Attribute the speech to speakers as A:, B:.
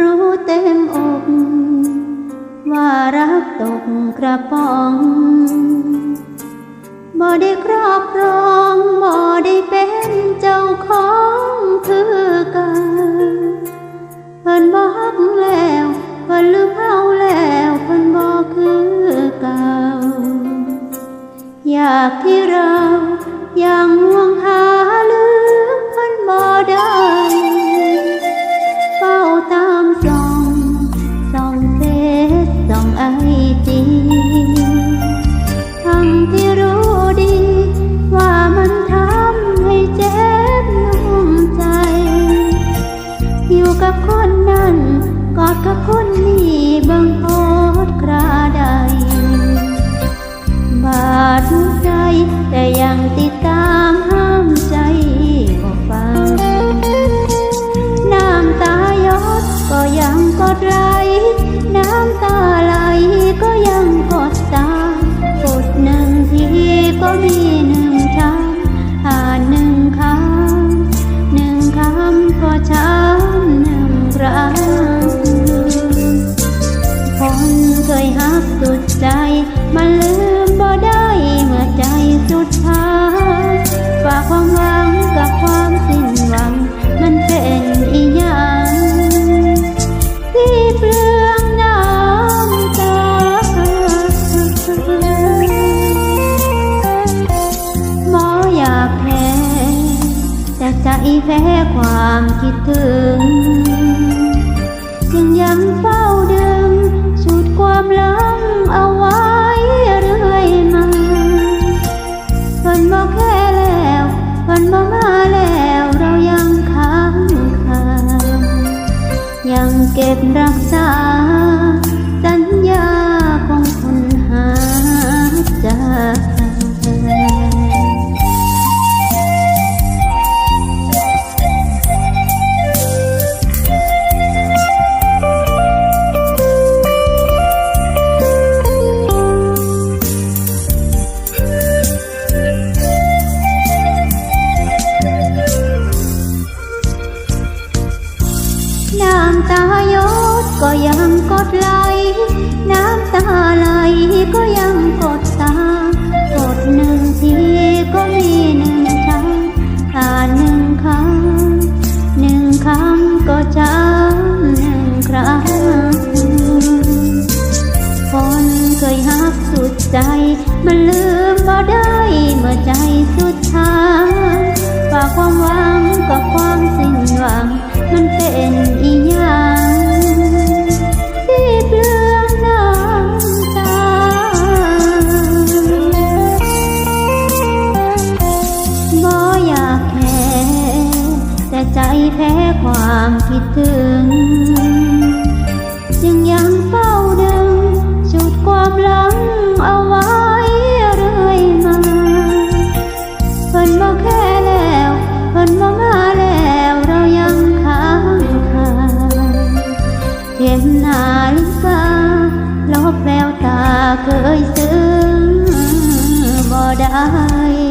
A: รู้เต็มอก ว่ารักตกกระป๋องบ่ได้ครอบครองบ่ได้เป็นเจ้าของคือกันเพิ่นบอกแล้วเพิ่นลืมเฮาแล้วเพิ่นบอกคือเก่า อยากที่เรายังห่วงหา ใจ มันลืมบ่ได้เมื่อใจสุดท้ายฝากความหวังกับความสิ้นหวัง มันเป็นอีหยังที่เปลืองน้ำตาหมออยากแพ้แต่ใจแพ้ความคิดถึง บอกแค่แล้ว มันบอกมาแล้ว เรายังค้างคายังเก็บรักษา ใจมันลืมบ่ได้เมื่อใจสุดท้ายฝากความหวังกับความสิ้นหวัง มันเป็นอีหยังที่เปลืองน้ำตาบ่อยากแพ้แต่ใจแพ้ความคิดถึง เห็นนาฬิกาลบแววตาเคยซึ้งบ่ได้